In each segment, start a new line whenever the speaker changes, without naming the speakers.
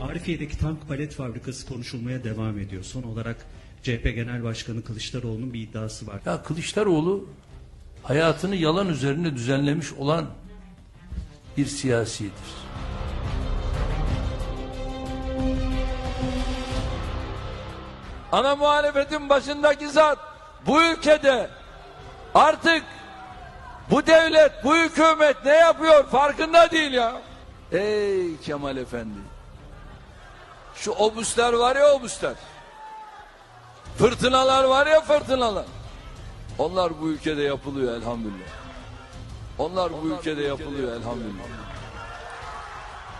Harfiye'deki tank palet fabrikası konuşulmaya devam ediyor. Son olarak CHP Genel Başkanı Kılıçdaroğlu'nun bir iddiası var.
Ya Kılıçdaroğlu hayatını yalan üzerine düzenlemiş olan bir siyasidir. Ana muhalefetin başındaki zat bu ülkede artık bu devlet, bu hükümet ne yapıyor farkında değil ya. Ey Kemal Efendi. Şu obüsler var ya obüsler. Fırtınalar var ya fırtınalar. Onlar bu ülkede yapılıyor elhamdülillah. Onlar bu ülkede yapılıyor elhamdülillah.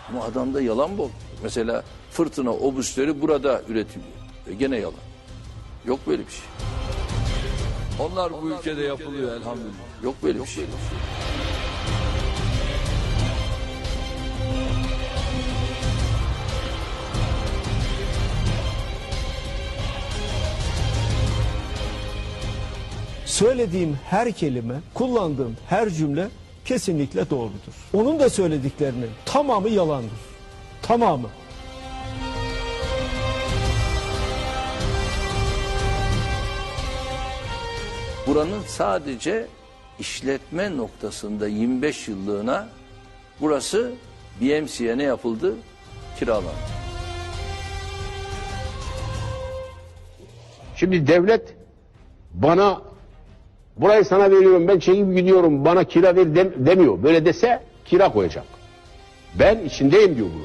Ama adamda yalan bol. Mesela fırtına obüsleri burada üretiliyor. E gene yalan. Yok böyle bir şey. Onlar bu ülkede yapılıyor elhamdülillah. Yok böyle bir şey.
Söylediğim her kelime, kullandığım her cümle kesinlikle doğrudur. Onun da söylediklerinin tamamı yalandır. Tamamı.
Buranın sadece işletme noktasında 25 yıllığına burası BMC'ye ne yapıldı? Kiralandı.
Şimdi devlet bana burayı sana veriyorum ben çekip gidiyorum bana kira ver dem- demiyor. Böyle dese kira koyacak. Ben içindeyim diyor bunu.